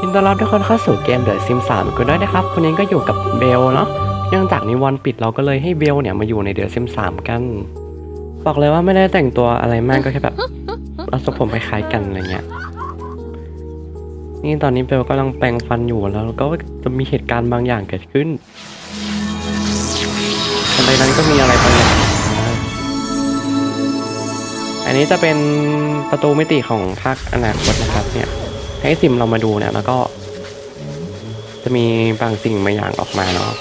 ยินดีต้อนรับทุกคนเข้าสู่เกม The Sims 3กันด้วยนะครับวันนี้ก็อยู่กับเบลเนาะเนื่องจากนี้วันปิดเราก็เลยให้เบลเนี่ยมาอยู่ใน The Sims 3กัน บอกเลยว่าไม่ได้แต่งตัวอะไรมากก็แค่แบบเราสผมคล้ายๆกันอะไรเงี้ยนี่ตอนนี้เบลกำลังแปรงฟันอยู่แล้วก็จะมีเหตุการณ์บางอย่างเกิดขึ้นทันใดนั้นก็มีอะไรบางอย่างอันนี้จะเป็นประตูมิติของภาคอนาคตนะครับเนี่ย ให้ซิมเรามาดูเนี่ยแล้วก็ จะมีบางสิ่งบางอย่างออกมาเนาะ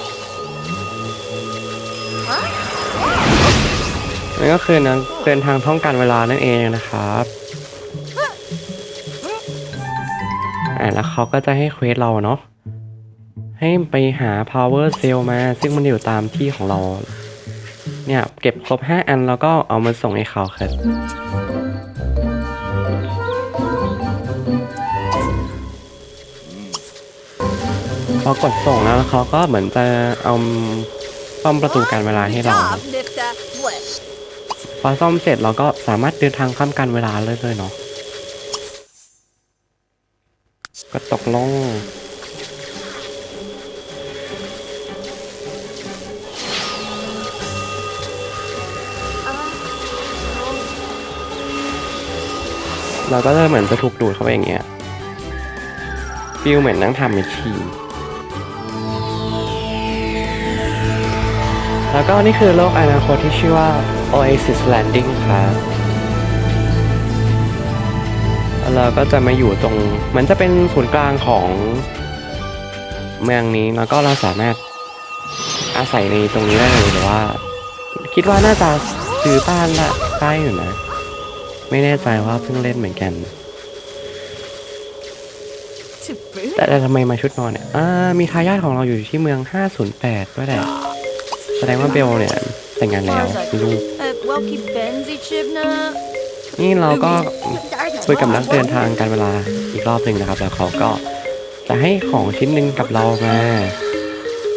นั่นก็คือนะเดินทางท่องการเวลานั่นเองนะครับอ่าแล้วเขาก็จะให้เควสเราเนาะให้ไปหา power cell มา ซึ่งมันอยู่ตามที่ของเรา เนี่ย เก็บครบ 5 อันแล้วก็เอามาส่งให้เขาครับ พอกดส่งแล้วเขาก็เหมือนจะเอาซ่อมประตูการเวลาให้เราพอซ่อมเสร็จเราก็สามารถเดินทางข้ามการเวลาเลยเลยเนาะก็ตกลงเราก็จะเหมือนจะถูกดูดเข้าไปอย่างเงี้ยฟิลเหมือนนั่งทำแมช แล้วก็นี่คือโลกอนาคตที่ชื่อว่า Oasis Landing ครับแล้วเราก็จะมาอยู่ตรง มันจะเป็นศูนย์กลางของเมืองนี้ แล้วก็เราสามารถอาศัยในตรงนี้ได้เลยหรือว่า คิดว่าน่าจะซื้อบ้านละได้อยู่นะ ไม่แน่ใจว่าเพิ่งเล่นเหมือนกัน To boot? แต่แต่ทำไมมาชุดนอนเนี่ยอ่ามีทายาทของเราอยู่ที่เมือง 508ด้วยแหละ แสดงว่าเบลเนี่ยแต่งงานแล้วมีลูก Uh, Welky Benzi Chibna. นี่เราก็คุยกับนักเดินทางการเวลาอีกรอบหนึ่งนะครับ แล้วเขาก็จะให้ของชิ้นหนึ่งกับเรามา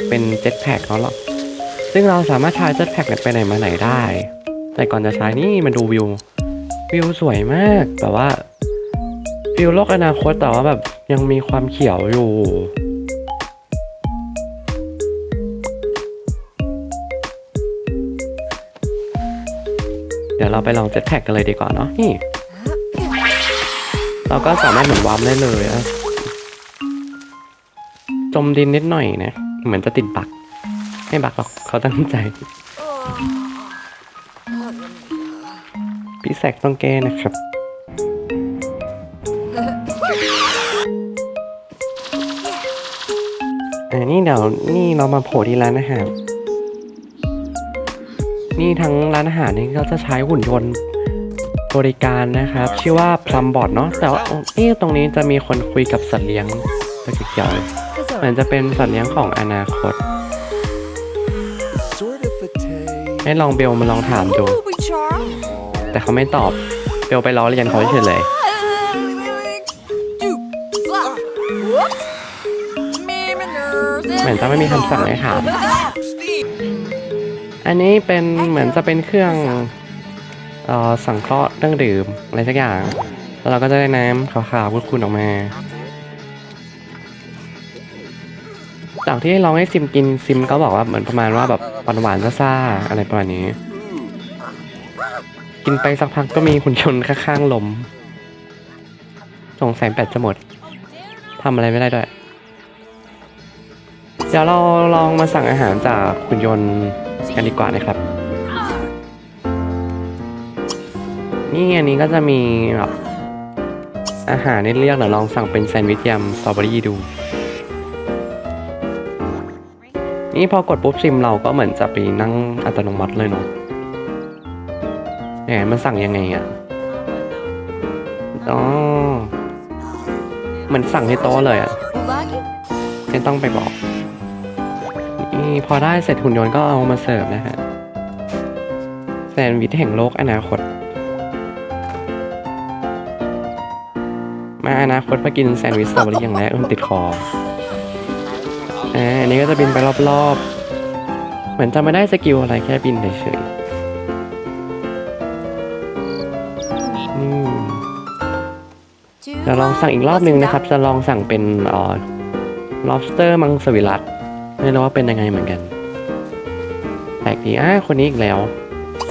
เป็นเจ็ตแพ็กเนาะหรอซึ่งเราสามารถใช้เจ็ตแพ็กไปไหนมาไหนได้ แต่ก่อนจะใช้นี่มาดูวิว วิวสวยมากแบบว่า วิวโลกอนาคตแต่ว่าแบบยังมีความเขียวอยู่ เดี๋ยวเราไปลองเจ็ตแพ็กกันเลยดีกว่าเนาะนี่ เราก็สามารถเหมือนวาร์มได้เลยอะจมดินนิดหน่อยนะ เหมือนจะติดบักไม่บักหรอกเขาตั้งใจ พี่แซกต้องแก้นะครับอ่านี่เดี๋ยวนี่เรามาโผล่ที่ร้านอาหาร นี่ทั้งร้านอาหารนี่ก็จะใช้หุ่นยนต์บริการนะครับ ชื่อว่าพลัมบอดเนาะแต่ว่านี่ตรงนี้จะมีคนคุยกับสัตว์เลี้ยงตัวเขียวๆเหมือนจะเป็นสัตว์เลี้ยงของอนาคต ให้ลองเบลมาลองถามดู แต่เขาไม่ตอบเบลไปล้อเลียนเขาเฉยเลยเหมือนจะไม่มีคำสั่งให้ถาม อันนี้เป็นเหมือนจะเป็นเครื่องเอ่อสังเคราะห์เครื่องดื่มอะไรสักอย่าง แล้วเราก็จะได้น้ำขาวๆคุณๆออกมา จากที่ลองให้ซิมกินซิมก็บอกว่าเหมือนประมาณว่าแบบหวานๆซ่าๆอะไรประมาณนี้ กินไปสักพักก็มีหุ่นยนต์ข้างๆลมสงสัยแบตจะหมดทำอะไรไม่ได้ด้วย เดี๋ยวเราลองมาสั่งอาหารจากหุ่นยนต์ กันดีกว่านะครับ นี่อันนี้ก็จะมีแบบอาหารให้เลือกเดี๋ยวลองสั่งเป็นแซนด์วิชยำสตรอเบอรี่ดู นี่พอกดปุ๊บซิมเราก็เหมือนจะไปนั่งอัตโนมัติเลยเนาะแหมมันสั่งยังไงอะ่ะอ๋อมือนสั่งให้โต๊ะเลยอะ่ะไม่ต้องไปบอก นี่พอได้เสร็จหุ่นยนต์ก็เอามาเสิร์ฟนะฮะแซนด์วิชแห่งโลกอนาคต มาอนาคตมากินแซนด์วิชสตรอเบอรี่อย่างแรกมันติดคออ่าอันนี้ก็จะบินไปรอบๆ เหมือนจะไม่ได้สกิลอะไรแค่บินเฉยๆอืม To เดี๋ยวลองสั่งอีกรอบนึงนะครับ จะลองสั่งเป็นออ lobster มังสวิรัต ไม่รู้ว่าเป็นยังไงเหมือนกันแปลกดีอะคนนี้อีกแล้ว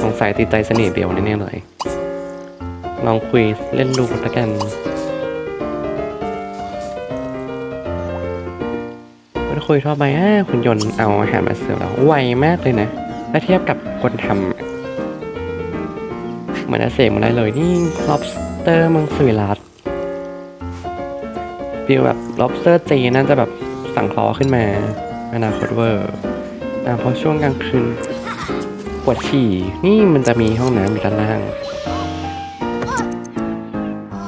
สงสัยติดใจเสน่ห์เบลแน่ๆเลย ลองคุยเล่นดูแล้วกันคุณคุยทั่วไปอะคุณยนต์เอาอาหารมาเสิร์ฟแล้วไวมากเลยนะถ้าเทียบกับคนทำเหมือนจะเสกมาได้เลยนี่ lobster มังสวิรัตฟีลแบบ lobster เจน่าจะแบบสั่งคลอขึ้นมา อนาคตเวอร์อะพอช่วงกลางคืนปวดฉี่นี่มันจะมีห้องน้ำอยู่ด้านล่าง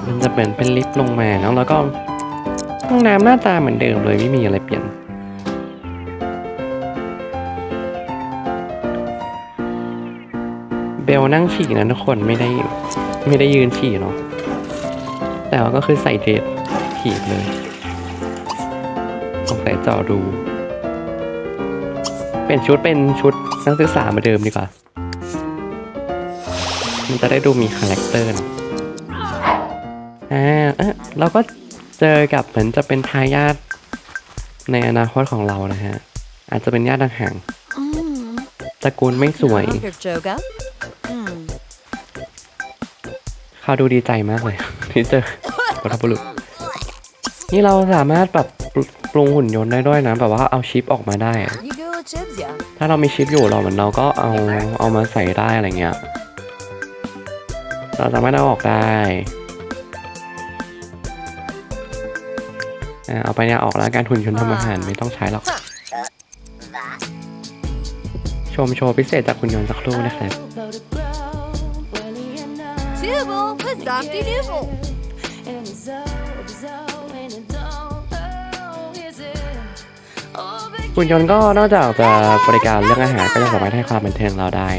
มันจะเหมือนเป็นลิฟต์ลงมาเนาะแล้วก็ห้องน้ำหน้าตาเหมือนเดิมเลยไม่มีอะไรเปลี่ยนเบลนั่งฉี่นะทุกคนไม่ได้ไม่ได้ยืนฉี่เนาะแต่ว่าก็คือใส่เดทฉี่เลยสงสัยจาะดู เป็นชุดเป็นชุดนักศึกษาเหมาเดิมดีกว่า มันจะได้ดูมีคาแรคเตอร์เนอะอ่าเอะเราก็เจอกับเหมือนจะเป็นทายาทในอนาคตของเรานะฮะ อาจจะเป็นญาติห่าง Mm. ๆตระกูลไม่สวย Hunger Joga. Mm. เขาดูดีใจมากเลย ที่เจอวัฏบุรุษ นี่เราสามารถแบบปรุงหุ่นยนต์ได้ด้วยนะ แบบว่าเอาชิปออกมาได้ อะ You go chips, yeah. ถ้าเรามีชิปอยู่เราเหมือนเราก็เอาเอามาใส่ได้อะไรเงี้ย เราสามารถเอาออกได้อ่าเอาไปเนี่ยออกแล้วการหุ่นยนต์ทำอาหารไม่ต้องใช้หรอก ชมโชว์พิเศษจากหุ่นยนต์สักครู่นะครับ หุ่นยนต์ก็นอกจากจะบริการเรื่องอาหารก็ยังสามารถให้ความบันเทิงเราได้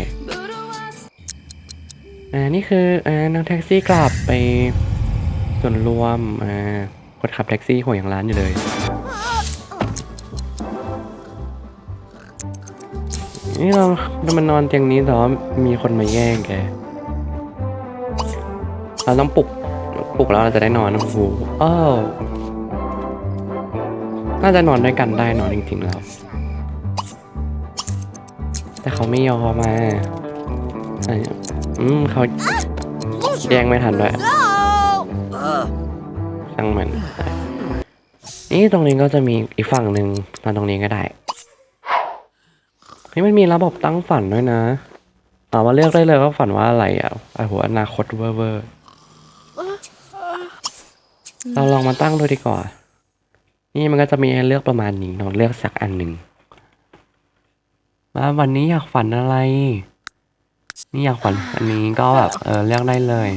อ่านี่คืออ่านั่งแท็กซี่กลับไปส่วนรวมอ่าคนขับแท็กซี่หัวอย่างร้านอยู่เลยนี่เราเรามานอนเตียงนี้แต่ว่ามีคนมาแย่งแก เราต้องปลุก ปลุกแล้วเราจะได้นอนนะโอ้โหอ้าว น่าจะนอนด้วยกันได้นอนจริงๆแล้ว แต่เขาไม่ยอมมาอืมเขาแย่งไม่ทันด้วยช่างมัน นี่ตรงนี้ก็จะมีอีกฝั่งหนึ่งตอนตรงนี้ก็ได้นี่มันมีระบบตั้งฝันด้วยนะเอามาเลือกได้เลยว่าฝันว่าอะไรอะไอ้หัวอนาคตเวอร์เวอร์เราลองมาตั้งดูดีกว่า นี่มันก็จะมีให้เลือกประมาณนี้เนาะเลือกสักอันหนึ่งว่าวันนี้อยากฝันอะไร นี่อยากฝันอันนี้ก็แบบเออเลือกได้เลย